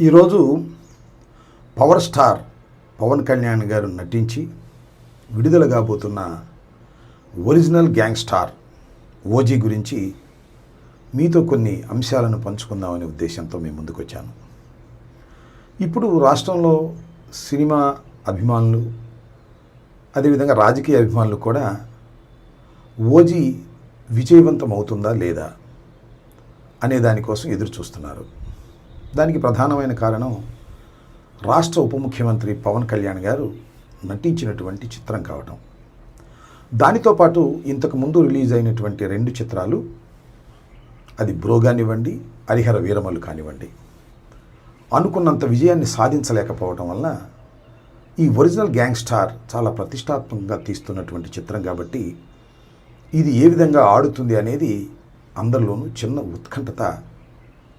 ఈరోజు power star Pawan Kalyan గారు నటించి విడుదల కాబోతున్న ఒరిజినల్ గ్యాంగ్ స్టార్ ఓజీ గురించి మీతో కొన్ని అంశాలను పంచుకుందామనే ఉద్దేశంతో మేము ముందుకొచ్చాను. ఇప్పుడు రాష్ట్రంలో సినిమా అభిమానులు అదేవిధంగా రాజకీయ అభిమానులు కూడా ఓజీ విజయవంతం అవుతుందా లేదా అనే దానికోసం ఎదురు చూస్తున్నారు దానికి ప్రధానమైన కారణం రాష్ట్ర ఉప ముఖ్యమంత్రి పవన్ కళ్యాణ్ గారు నటించినటువంటి చిత్రం కావటం. దానితో పాటు ఇంతకు ముందు రిలీజ్ అయినటువంటి రెండు చిత్రాలు అది బ్రో కానివ్వండి హరిహర వీరమలు కానివ్వండి. అనుకున్నంత విజయాన్ని సాధించలేకపోవడం వల్ల ఈ ఒరిజినల్ గ్యాంగ్ స్టార్ చాలా ప్రతిష్టాత్మకంగా తీస్తున్నటువంటి చిత్రం కాబట్టి ఇది ఏ విధంగా ఆడుతుంది అనేది అందరిలోనూ చిన్న ఉత్కంఠత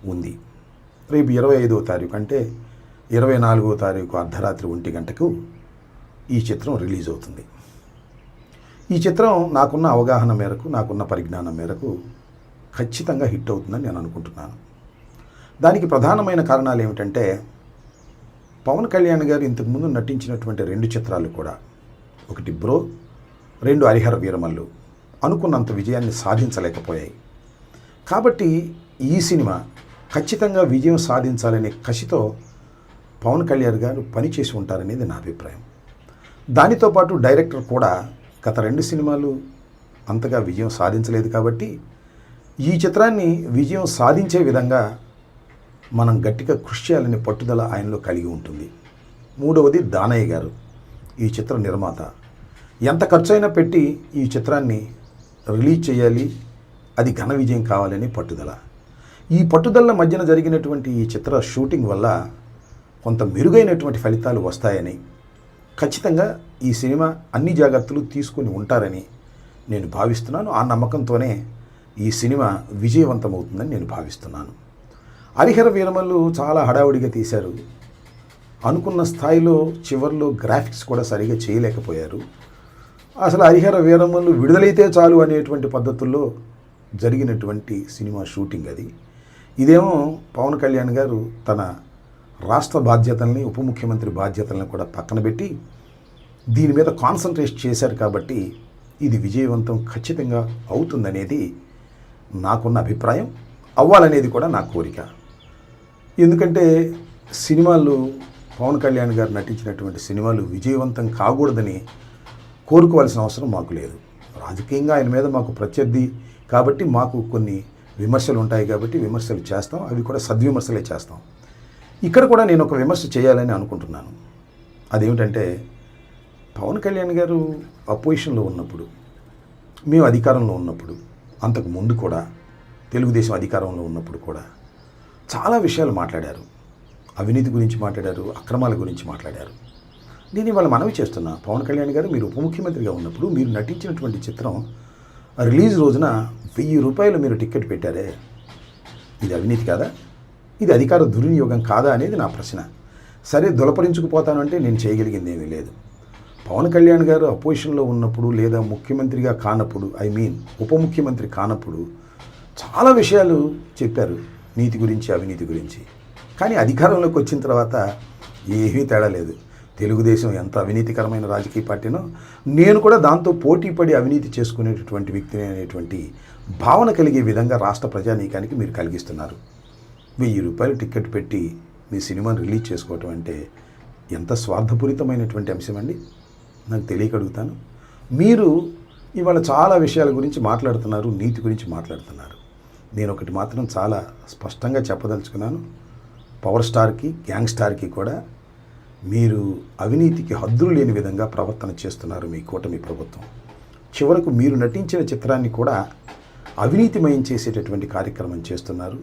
ఉంది. రేపు ఇరవై ఐదవ తారీఖు అంటే ఇరవై నాలుగో తారీఖు అర్ధరాత్రి ఒంటి గంటకు ఈ చిత్రం రిలీజ్ అవుతుంది. ఈ చిత్రం నాకున్న అవగాహన మేరకు నాకున్న పరిజ్ఞానం మేరకు ఖచ్చితంగా హిట్ అవుతుందని నేను అనుకుంటున్నాను. దానికి ప్రధానమైన కారణాలు ఏమిటంటే పవన్ కళ్యాణ్ గారు ఇంతకుముందు నటించినటువంటి రెండు చిత్రాలు కూడా ఒకటి బ్రో రెండు హరిహర వీరమల్లు అనుకున్నంత విజయాన్ని సాధించలేకపోయాయి. కాబట్టి ఈ సినిమా ఖచ్చితంగా విజయం సాధించాలనే కసితో పవన్ కళ్యాణ్ గారు పనిచేసి ఉంటారనేది నా అభిప్రాయం. దానితో పాటు డైరెక్టర్ కూడా గత రెండు సినిమాలు అంతగా విజయం సాధించలేదు కాబట్టి ఈ చిత్రాన్ని విజయం సాధించే విధంగా మనం గట్టిగా కృషి చేయాలనే పట్టుదల ఆయనలో కలిగి ఉంటుంది. మూడవది దానయ్య గారు ఈ చిత్ర నిర్మాత. ఎంత ఖర్చైనా పెట్టి ఈ చిత్రాన్ని రిలీజ్ చేయాలి అది ఘన విజయం కావాలని పట్టుదల. ఈ పట్టుదల మధ్యన జరిగినటువంటి ఈ చిత్ర షూటింగ్ వల్ల కొంత మెరుగైనటువంటి ఫలితాలు వస్తాయని ఖచ్చితంగా ఈ సినిమా అన్ని జాగ్రత్తలు తీసుకొని ఉంటారని నేను భావిస్తున్నాను. ఆ నమ్మకంతోనే ఈ సినిమా విజయవంతమవుతుందని నేను భావిస్తున్నాను. హరిహర వీరమల్లు చాలా హడావుడిగా తీశారు. అనుకున్న స్థాయిలో చివర్లో గ్రాఫిక్స్ కూడా సరిగా చేయలేకపోయారు. అసలు హరిహర వీరమల్లు విడుదలైతే చాలు అనేటువంటి పద్ధతుల్లో జరిగినటువంటి సినిమా షూటింగ్ అది. ఇదేమో పవన్ కళ్యాణ్ గారు తన రాష్ట్ర బాధ్యతల్ని ఉప ముఖ్యమంత్రి బాధ్యతల్ని కూడా పక్కన పెట్టి దీని మీద కాన్సన్ట్రేట్ చేశారు కాబట్టి ఇది విజయవంతం ఖచ్చితంగా అవుతుందనేది నాకున్న అభిప్రాయం. అవ్వాలనేది కూడా నా కోరిక. ఎందుకంటే సినిమాలు పవన్ కళ్యాణ్ గారు నటించినటువంటి సినిమాలు విజయవంతం కాకూడదని కోరుకోవాల్సిన అవసరం మాకు లేదు. రాజకీయంగా ఆయన మీద మాకు ప్రత్యర్థి కాబట్టి మాకు కొన్ని విమర్శలు ఉంటాయి కాబట్టి విమర్శలు చేస్తాం అవి కూడా సద్విమర్శలే చేస్తాం. ఇక్కడ కూడా నేను ఒక విమర్శ చేయాలని అనుకుంటున్నాను. అదేమిటంటే పవన్ కళ్యాణ్ గారు అపోజిషన్లో ఉన్నప్పుడు మేము అధికారంలో ఉన్నప్పుడు అంతకు ముందు కూడా తెలుగుదేశం అధికారంలో ఉన్నప్పుడు కూడా చాలా విషయాలు మాట్లాడారు. అవినీతి గురించి మాట్లాడారు అక్రమాల గురించి మాట్లాడారు. నేను ఇవాళ మనవి చేస్తున్నా. పవన్ కళ్యాణ్ గారు మీరు ఉప ముఖ్యమంత్రిగా ఉన్నప్పుడు మీరు నటించినటువంటి చిత్రం రిలీజ్ రోజున వెయ్యి రూపాయలు మీరు టికెట్ పెట్టారే. ఇది అవినీతి కాదా? ఇది అధికార దుర్వినియోగం కాదా అనేది నా ప్రశ్న. సరే దులపరించుకుపోతానంటే నేను చేయగలిగింది ఏమీ లేదు. పవన్ కళ్యాణ్ గారు అపోజిషన్లో ఉన్నప్పుడు లేదా ముఖ్యమంత్రిగా కానప్పుడు ఐ మీన్ ఉప ముఖ్యమంత్రి కానప్పుడు చాలా విషయాలు చెప్పారు నీతి గురించి అవినీతి గురించి. కానీ అధికారంలోకి వచ్చిన తర్వాత ఏమీ తేడా లేదు. తెలుగుదేశం ఎంత అవినీతికరమైన రాజకీయ పార్టీనో నేను కూడా దాంతో పోటీ పడి అవినీతి చేసుకునేటటువంటి వ్యక్తిని అనేటువంటి భావన కలిగే విధంగా రాష్ట్ర ప్రజానీకానికి మీరు కలిగిస్తున్నారు. వెయ్యి రూపాయలు టికెట్ పెట్టి మీ సినిమాను రిలీజ్ చేసుకోవటం అంటే ఎంత స్వార్థపూరితమైనటువంటి అంశం అండి? నాకు తెలియకడుగుతాను మీరు ఇవాళ చాలా విషయాల గురించి మాట్లాడుతున్నారు నీతి గురించి మాట్లాడుతున్నారు. నేను ఒకటి మాత్రం చాలా స్పష్టంగా చెప్పదలుచుకున్నాను. పవర్ స్టార్కి గ్యాంగ్ స్టార్కి కూడా మీరు అవినీతికి హద్దులు లేని విధంగా ప్రవర్తన చేస్తున్నారు మీ కూటమి ప్రభుత్వం. చివరకు మీరు నటించిన చిత్రాన్ని కూడా అవినీతిమయం చేసేటటువంటి కార్యక్రమం చేస్తున్నారు.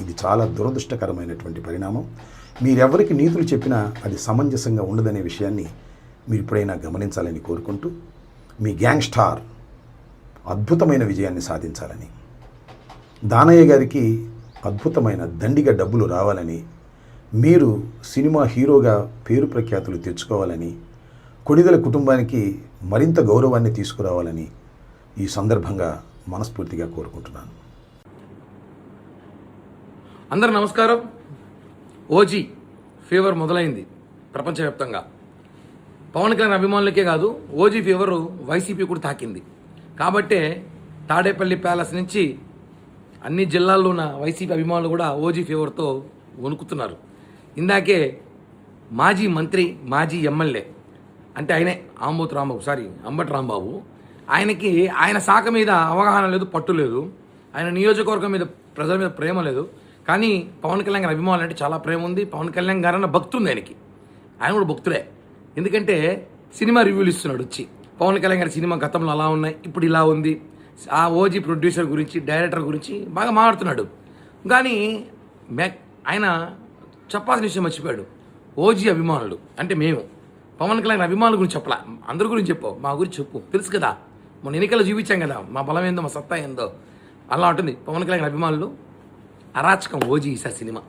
ఇది చాలా దురదృష్టకరమైనటువంటి పరిణామం. మీరెవరికి నీతులు చెప్పినా అది సమంజసంగా ఉండదనే విషయాన్ని మీరు ఇప్పుడైనా గమనించాలని కోరుకుంటూ మీ గ్యాంగ్ స్టార్ అద్భుతమైన విజయాన్ని సాధించాలని దానయ్య గారికి అద్భుతమైన దండిగా డబ్బులు రావాలని మీరు సినిమా హీరోగా పేరు ప్రఖ్యాతులు తెచ్చుకోవాలని కొడిదల కుటుంబానికి మరింత గౌరవాన్ని తీసుకురావాలని ఈ సందర్భంగా మనస్ఫూర్తిగా కోరుకుంటున్నాను. అందరు నమస్కారం. ఓజీ ఫీవర్ మొదలైంది ప్రపంచవ్యాప్తంగా. పవన్ కళ్యాణ్ అభిమానులకే కాదు ఓజీ ఫీవర్ వైసీపీ కూడా తాకింది. కాబట్టే తాడేపల్లి ప్యాలెస్ నుంచి అన్ని జిల్లాల్లో ఉన్న వైసీపీ అభిమానులు కూడా ఓజీ ఫీవర్తో వణుకుతున్నారు. ఇందాకే మాజీ మంత్రి మాజీ ఎమ్మెల్యే అంటే ఆయనే ఆంబోతు రాంబాబు సారీ అంబటి రాంబాబు ఆయనకి ఆయన శాఖ మీద అవగాహన లేదు పట్టు లేదు. ఆయన నియోజకవర్గం మీద ప్రజల మీద ప్రేమ లేదు. కానీ పవన్ కళ్యాణ్ గారి అభిమానులు అంటే చాలా ప్రేమ ఉంది. పవన్ కళ్యాణ్ గారు అన్న భక్తు ఉంది ఆయనకి. ఆయన కూడా భక్తుడే. ఎందుకంటే సినిమా రివ్యూలు ఇస్తున్నాడు వచ్చి. పవన్ కళ్యాణ్ గారి సినిమా గతంలో అలా ఉన్నాయి ఇప్పుడు ఇలా ఉంది. ఆ ఓజీ ప్రొడ్యూసర్ గురించి డైరెక్టర్ గురించి బాగా మాట్లాడుతున్నాడు. కానీ ఆయన చెప్పాల్సిన విషయం మర్చిపోయాడు. ఓజీ అభిమానులు అంటే మేము. పవన్ కళ్యాణ్ అభిమానుల గురించి చెప్పలా. అందరి గురించి చెప్పు. మా గురించి చెప్పు. తెలుసు కదా. మొన్న ఎన్నికల్లో చూపించాం కదా. మా బలం ఏందో మా సత్తా ఏందో. అలా ఉంటుంది. పవన్ కళ్యాణ్ అభిమానులు అరాచకం ఓజీ ఈసారి సినిమా.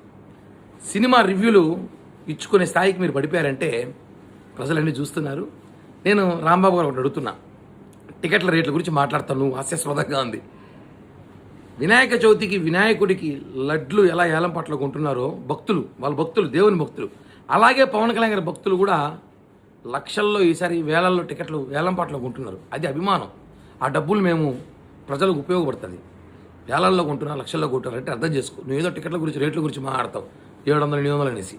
సినిమా రివ్యూలు ఇచ్చుకునే స్థాయికి మీరు పడిపోయారంటే ప్రజలన్నీ చూస్తున్నారు. నేను రాంబాబు గారు ఒకటి అడుగుతున్నా. టికెట్ల రేట్ల గురించి మాట్లాడతాను. హాస్యాస్పదంగా ఉంది. వినాయక చవితికి వినాయకుడికి లడ్లు ఎలా ఏలం పట్ల కొంటున్నారో భక్తులు వాళ్ళ భక్తులు దేవుని భక్తులు. అలాగే పవన్ కళ్యాణ్ గారి భక్తులు కూడా లక్షల్లో ఈసారి వేలల్లో టికెట్లు వేలం పాటలో కొంటున్నారు. అది అభిమానం. ఆ డబ్బులు మేము ప్రజలకు ఉపయోగపడుతుంది. వేలల్లో కొంటున్నా లక్షల్లో కొంటున్నారు అంటే అర్థం చేసుకో. నువ్వు ఏదో టికెట్ల గురించి రేట్ల గురించి మాట్లాడతావు. ఏడు వందలు ఎనిమిది వందలు అనేసి.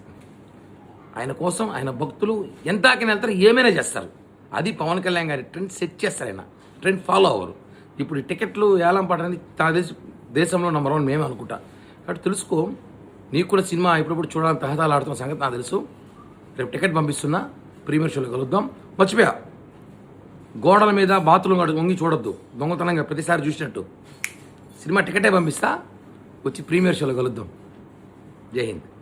ఆయన కోసం ఆయన భక్తులు ఎంత ఆకని వెళ్తారు ఏమైనా చేస్తారు. అది పవన్ కళ్యాణ్ గారి ట్రెండ్ సెట్ చేస్తారు ఆయన. ట్రెండ్ ఫాలో అవ్వరు. ఇప్పుడు టికెట్లు ఏలం పడడానికి తన దేశ దేశంలో నెంబర్ వన్ మేమే అనుకుంటా. కాబట్టి తెలుసుకో నీకు కూడా సినిమా ఇప్పుడప్పుడు చూడాలని తహతాలు ఆడుతున్న సంగతి నాకు తెలుసు. రేపు టికెట్ పంపిస్తున్నా ప్రీమియర్ షోలో కలుద్దాం. మర్చిపోయా. గోడల మీద బాతులు వంగి చూడొద్దు. దొంగతనంగా ప్రతిసారి చూసినట్టు. సినిమా టికెటే పంపిస్తా వచ్చి ప్రీమియర్ షోలో కలుద్దాం. జై హింద్.